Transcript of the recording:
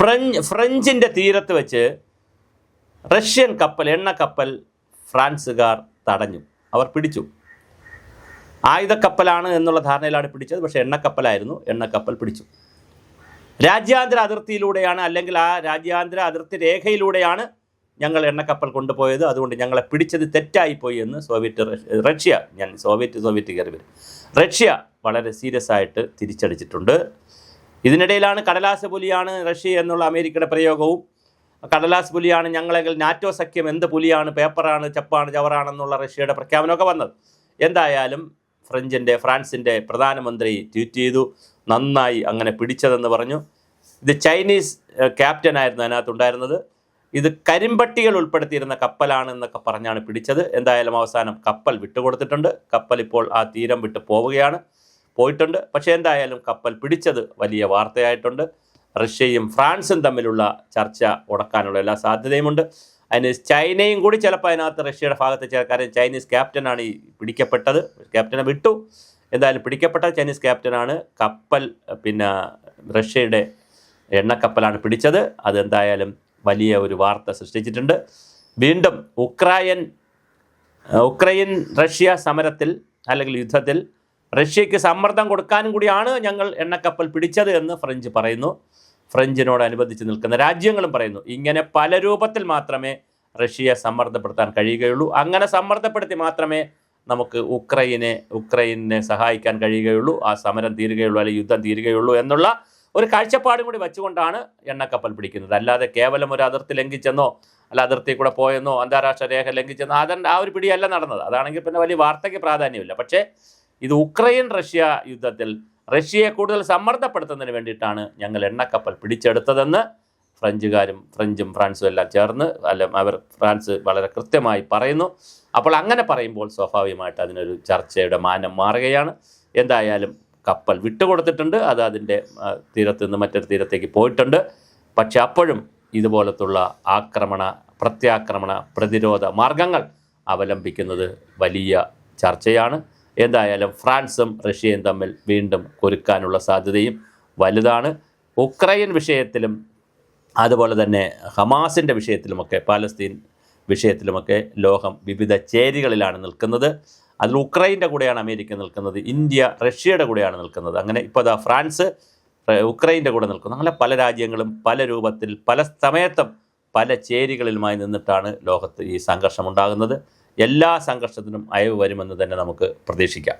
French ഫ്രഞ്ചിന്റെ തീരത്ത് വെച്ച് Russian കപ്പൽ എണ്ണ കപ്പൽ ഫ്രാൻസുകാർ തടഞ്ഞു. അവർ പിടിച്ചു. ആയുധക്കപ്പലാണ് എന്നുള്ള ധാരണയിലാണ് പിടിച്ചത്. പക്ഷേ എണ്ണക്കപ്പലായിരുന്നു എണ്ണക്കപ്പൽ പിടിച്ചു. രാജ്യാന്തര അതിർത്തിയിലൂടെയാണ് അല്ലെങ്കിൽ ആ രാജ്യാന്തര അതിർത്തി രേഖയിലൂടെയാണ് ഞങ്ങൾ എണ്ണക്കപ്പൽ കൊണ്ടുപോയത്. അതുകൊണ്ട് ഞങ്ങളെ പിടിച്ചത് തെറ്റായിപ്പോയി എന്ന് സോവിയറ്റ് റഷ്യ- ഞാൻ സോവിയറ്റ് സോവിയറ്റ് കയറി വരും. റഷ്യ വളരെ സീരിയസ് ആയിട്ട് തിരിച്ചടിച്ചിട്ടുണ്ട്. ഇതിനിടയിലാണ് കടലാസ പുലിയാണ് റഷ്യ എന്നുള്ള അമേരിക്കയുടെ പ്രയോഗവും. കടലാസ് പുലിയാണ് ഞങ്ങളെങ്കിൽ നാറ്റോ സഖ്യം എന്ത് പുലിയാണ് പേപ്പറാണ് ചപ്പാണ് ചവറാണെന്നുള്ള റഷ്യയുടെ പ്രഖ്യാപനമൊക്കെ വന്നത്. എന്തായാലും ഫ്രഞ്ചിന്റെ ഫ്രാൻസിന്റെ പ്രധാനമന്ത്രി ട്വീറ്റ് ചെയ്തു നന്നായി അങ്ങനെ പിടിച്ചതെന്ന് പറഞ്ഞു. ഇത് ചൈനീസ് ക്യാപ്റ്റൻ ആയിരുന്നു അതിനകത്തുണ്ടായിരുന്നത്. ഇത് കരിമ്പട്ടികൾ ഉൾപ്പെടുത്തിയിരുന്ന കപ്പലാണ് എന്നൊക്കെ പറഞ്ഞാണ് പിടിച്ചത്. എന്തായാലും അവസാനം കപ്പൽ വിട്ടുകൊടുത്തിട്ടുണ്ട്. കപ്പൽ ഇപ്പോൾ ആ തീരം വിട്ട് പോവുകയാണ്. പോയിട്ടുണ്ട്. പക്ഷേ എന്തായാലും കപ്പൽ പിടിച്ചത് വലിയ വാർത്തയായിട്ടുണ്ട്. റഷ്യയും ഫ്രാൻസും തമ്മിലുള്ള ചർച്ച ഉടക്കാനുള്ള എല്ലാ സാധ്യതയുമുണ്ട്. അതിന് ചൈനയും കൂടി ചിലപ്പോൾ അതിനകത്ത് റഷ്യയുടെ ഭാഗത്ത് ചേർക്കാൻ കാര്യം ചൈനീസ് ക്യാപ്റ്റനാണ് ഈ പിടിക്കപ്പെട്ടത്. ക്യാപ്റ്റനെ വിട്ടു. എന്തായാലും പിടിക്കപ്പെട്ട ചൈനീസ് ക്യാപ്റ്റനാണ്. കപ്പൽ പിന്നെ റഷ്യയുടെ എണ്ണക്കപ്പലാണ് പിടിച്ചത്. അതെന്തായാലും വലിയ ഒരു വാർത്ത സൃഷ്ടിച്ചിട്ടുണ്ട്. വീണ്ടും ഉക്രൈൻ ഉക്രൈൻ റഷ്യ സമരത്തിൽ അല്ലെങ്കിൽ യുദ്ധത്തിൽ റഷ്യയ്ക്ക് സമ്മർദ്ദം കൊടുക്കാനും കൂടിയാണ് ഞങ്ങൾ എണ്ണക്കപ്പൽ പിടിച്ചത് എന്ന് ഫ്രഞ്ച് പറയുന്നു. ഫ്രഞ്ചിനോടനുബന്ധിച്ച് നിൽക്കുന്ന രാജ്യങ്ങളും പറയുന്നു. ഇങ്ങനെ പല രൂപത്തിൽ മാത്രമേ റഷ്യയെ സമ്മർദ്ദപ്പെടുത്താൻ കഴിയുകയുള്ളൂ. അങ്ങനെ സമ്മർദ്ദപ്പെടുത്തി മാത്രമേ നമുക്ക് ഉക്രൈനെ ഉക്രൈനെ സഹായിക്കാൻ കഴിയുകയുള്ളൂ. ആ സമരം തീരുകയുള്ളൂ അല്ലെങ്കിൽ യുദ്ധം തീരുകയുള്ളൂ എന്നുള്ള ഒരു കാഴ്ചപ്പാടും കൂടി വെച്ചുകൊണ്ടാണ് എണ്ണക്കപ്പൽ പിടിക്കുന്നത്. അല്ലാതെ കേവലം ഒരു അതിർത്തി ലംഘിച്ചെന്നോ അല്ല അതിർത്തി കൂടെ പോയെന്നോ അന്താരാഷ്ട്ര രേഖ ലംഘിച്ചെന്നോ അതിന്റെ ആ ഒരു പിടിയല്ല നടന്നത്. അതാണെങ്കിൽ പിന്നെ വലിയ വാർത്തയ്ക്ക് പ്രാധാന്യമില്ല. പക്ഷേ ഇത് ഉക്രൈൻ റഷ്യ യുദ്ധത്തിൽ റഷ്യയെ കൂടുതൽ സമ്മർദ്ദപ്പെടുത്തുന്നതിന് വേണ്ടിയിട്ടാണ് ഞങ്ങൾ എണ്ണക്കപ്പൽ പിടിച്ചെടുത്തതെന്ന് ഫ്രഞ്ചുകാരും ഫ്രഞ്ചും ഫ്രാൻസും എല്ലാം ചേർന്ന് അല്ല അവർ ഫ്രാൻസ് വളരെ കൃത്യമായി പറയുന്നു. അപ്പോൾ അങ്ങനെ പറയുമ്പോൾ സ്വാഭാവികമായിട്ട് അതിനൊരു ചർച്ചയുടെ മാനം മാറുകയാണ്. എന്തായാലും കപ്പൽ വിട്ടുകൊടുത്തിട്ടുണ്ട്. അത് അതിന്റെ തീരത്ത് നിന്ന് മറ്റൊരു തീരത്തേക്ക് പോയിട്ടുണ്ട്. പക്ഷെ അപ്പോഴും ഇതുപോലത്തുള്ള ആക്രമണ പ്രത്യാക്രമണ പ്രതിരോധ മാർഗങ്ങൾ അവലംബിക്കുന്നത് വലിയ ചർച്ചയാണ്. എന്തായാലും ഫ്രാൻസും റഷ്യയും തമ്മിൽ വീണ്ടും കുരുക്കാനുള്ള സാധ്യതയും വലുതാണ്. ഉക്രൈൻ വിഷയത്തിലും അതുപോലെ തന്നെ ഹമാസിന്റെ വിഷയത്തിലുമൊക്കെ പാലസ്തീൻ വിഷയത്തിലുമൊക്കെ ലോകം വിവിധ ചേരികളിലാണ് നിൽക്കുന്നത്. അതിൽ ഉക്രൈന്റെ കൂടെയാണ് അമേരിക്ക നിൽക്കുന്നത് ഇന്ത്യ റഷ്യയുടെ കൂടെയാണ് നിൽക്കുന്നത്. അങ്ങനെ ഇപ്പോൾ അതാ ഫ്രാൻസ് ഉക്രൈന്റെ കൂടെ നിൽക്കുന്നു. അങ്ങനെ പല രാജ്യങ്ങളും പല രൂപത്തിൽ പല സമയത്തും പല ചേരികളിലുമായി നിന്നിട്ടാണ് ലോകത്ത് ഈ സംഘർഷം ഉണ്ടാകുന്നത്. എല്ലാ സംഘർഷത്തിനും അയവ് വരുമെന്ന് തന്നെ നമുക്ക് പ്രതീക്ഷിക്കാം.